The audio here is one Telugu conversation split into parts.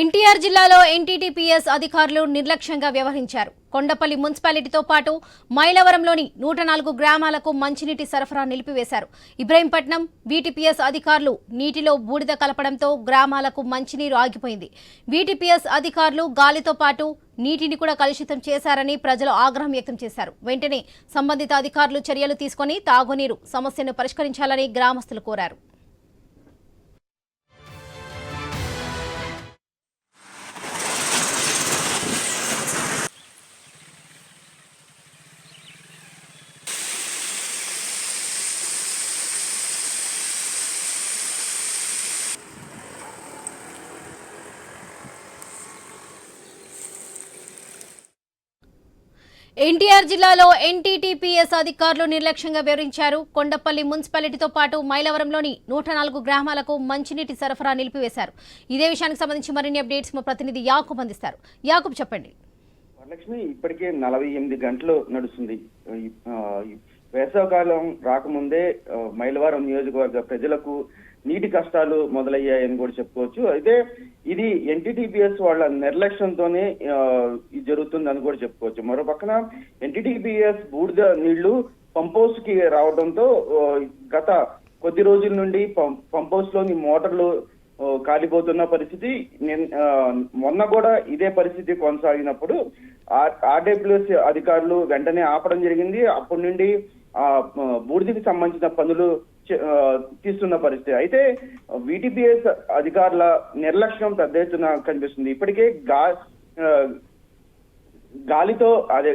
ఎన్టీఆర్ జిల్లాలో ఎన్టీటీపీఎస్ అధికారులు నిర్లక్ష్యంగా వ్యవహరించారు. కొండపల్లి మున్సిపాలిటీతో పాటు మైలవరంలోని నూట నాలుగు గ్రామాలకు మంచినీటి సరఫరా నిలిపివేశారు. ఇబ్రహీంపట్నం వీటీపీఎస్ అధికారులు నీటిలో బూడిద కలపడంతో గ్రామాలకు మంచినీరు ఆగిపోయింది. వీటీపీఎస్ అధికారులు గాలితో పాటు నీటిని కూడా కలుషితం చేశారని ప్రజలు ఆగ్రహం వ్యక్తం చేశారు. వెంటనే సంబంధిత అధికారులు చర్యలు తీసుకుని తాగునీరు సమస్యను పరిష్కరించాలని గ్రామస్తులు కోరారు. ఎన్టీఆర్ జిల్లాలో ఎన్టీటీపీఎస్ అధికారులు నిర్లక్ష్యంగా వివరించారు కొండపల్లి మున్సిపాలిటీతో పాటు మైలవరంలోని నూట నాలుగు గ్రామాలకు మంచినీటి సరఫరా నిలిపివేశారు. ఇదే విషయానికి సంబంధించి మరిన్ని అప్డేట్స్ మా ప్రతినిధి యాకూబ్ అందిస్తారు. యాకూబ్ చెప్పండి. వరలక్ష్మి ఇప్పటికే నలభై ఎనిమిది గంటలు నడుస్తుంది. వేసవకాలం రాకముందే మైలవరం నియోజకవర్గ ప్రజలకు నీటి కష్టాలు మొదలయ్యాయని కూడా చెప్పుకోవచ్చు. అయితే ఇది ఎన్టీటీపీఎస్ వాళ్ళ నిర్లక్ష్యంతోనే ఇది జరుగుతుందని కూడా చెప్పుకోవచ్చు. మరో పక్కన ఎన్టీటీపీఎస్ బూడిద నీళ్ళు పంపౌస్కి రావడంతో గత కొద్ది రోజుల నుండి పంపౌస్లోని మోటార్లు కాలిపోతున్న పరిస్థితి. మొన్న కూడా ఇదే పరిస్థితి కొనసాగినప్పుడు ఆర్డబ్ల్యూఎస్ అధికారులు వెంటనే ఆపడం జరిగింది. అప్పటి నుండి ఆ బూడిదకి సంబంధించిన పనులు చే- తీస్తున్న పరిస్థితి. అయితే విటిపిఎస్ అధికారుల నిర్లక్ష్యం పెద్ద ఎత్తున కనిపిస్తుంది. ఇప్పటికే గా ఆ, గాలితో అదే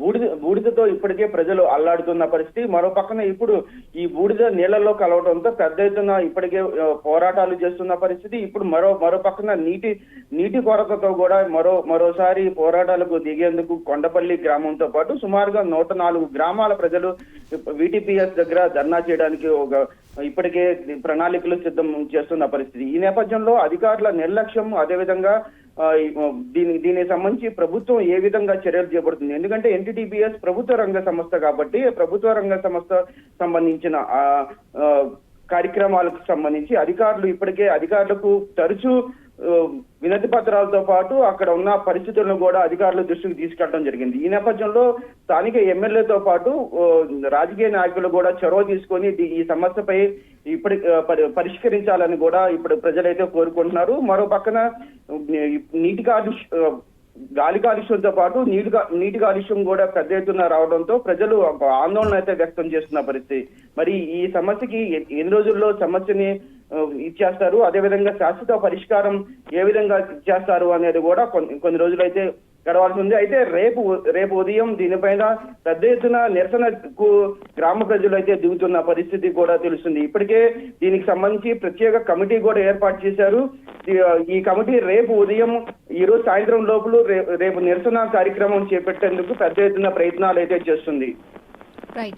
బూడిద బూడిదతో ఇప్పటికే ప్రజలు అల్లాడుతున్న పరిస్థితి. మరో పక్కన ఇప్పుడు ఈ బూడిద నీళ్ళలో కలవడంతో పెద్ద ఎత్తున ఇప్పటికే పోరాటాలు చేస్తున్న పరిస్థితి. ఇప్పుడు మరో మరో పక్కన నీటి నీటి కొరతతో కూడా మరో మరోసారి పోరాటాలకు దిగేందుకు కొండపల్లి గ్రామంతో పాటు సుమారుగా నూట నాలుగు గ్రామాల ప్రజలు విటిపిఎస్ దగ్గర ధర్నా చేయడానికి ఒక ఇప్పటికే ప్రణాళికలు సిద్ధం చేస్తున్న పరిస్థితి. ఈ నేపథ్యంలో అధికారుల నిర్లక్ష్యం అదేవిధంగా ఆ, దీని దీనికి సంబంధించి ప్రభుత్వం ఏ విధంగా చర్యలు చేపడుతుంది? ఎందుకంటే ఎన్టీటీపీఎస్ ప్రభుత్వ రంగ సంస్థ కాబట్టి ప్రభుత్వ రంగ సంస్థ సంబంధించిన ఆ, కార్యక్రమాలకు సంబంధించి అధికారులు ఇప్పటికే అధికారులకు తరచూ వినతి పత్రాలతో పాటు అక్కడ ఉన్న పరిస్థితులను కూడా అధికారుల దృష్టికి తీసుకెళ్ళడం జరిగింది. ఈ నేపథ్యంలో స్థానిక ఎమ్మెల్యేతో పాటు రాజకీయ నాయకులు కూడా చొరవ తీసుకొని ఈ సమస్యపై ఇప్పటి పరి- పరిష్కరించాలని కూడా ఇప్పుడు ప్రజలైతే కోరుకుంటున్నారు. మరో పక్కన నీటి కాలుష్య గాలి కాలుష్యంతో పాటు నీటి నీటి కాలుష్యం కూడా పెద్ద ఎత్తున రావడంతో ప్రజలు ఆందోళన అయితే వ్యక్తం చేస్తున్న పరిస్థితి. మరి ఈ సమస్యకి ఎన్ని రోజుల్లో సమస్యని ఇచ్చేస్తారు. అదేవిధంగా శాశ్వత పరిష్కారం ఏ విధంగా ఇచ్చేస్తారు అనేది కూడా కొన్ని కొన్ని రోజులైతే గడవాల్సి ఉంది అయితే రేపు రేపు ఉదయం దీనిపైన పెద్ద ఎత్తున నిరసనకు గ్రామ ప్రజలు అయితే దిగుతున్న పరిస్థితి కూడా తెలుస్తుంది. ఇప్పటికే దీనికి సంబంధించి ప్రత్యేక కమిటీ కూడా ఏర్పాటు చేశారు. ఈ- కమిటీ రేపు ఉదయం ఈ రోజు సాయంత్రం లోపల రేపు నిరసన కార్యక్రమం చేపట్టేందుకు పెద్ద ఎత్తున ప్రయత్నాలు అయితే చేస్తుంది. రైట్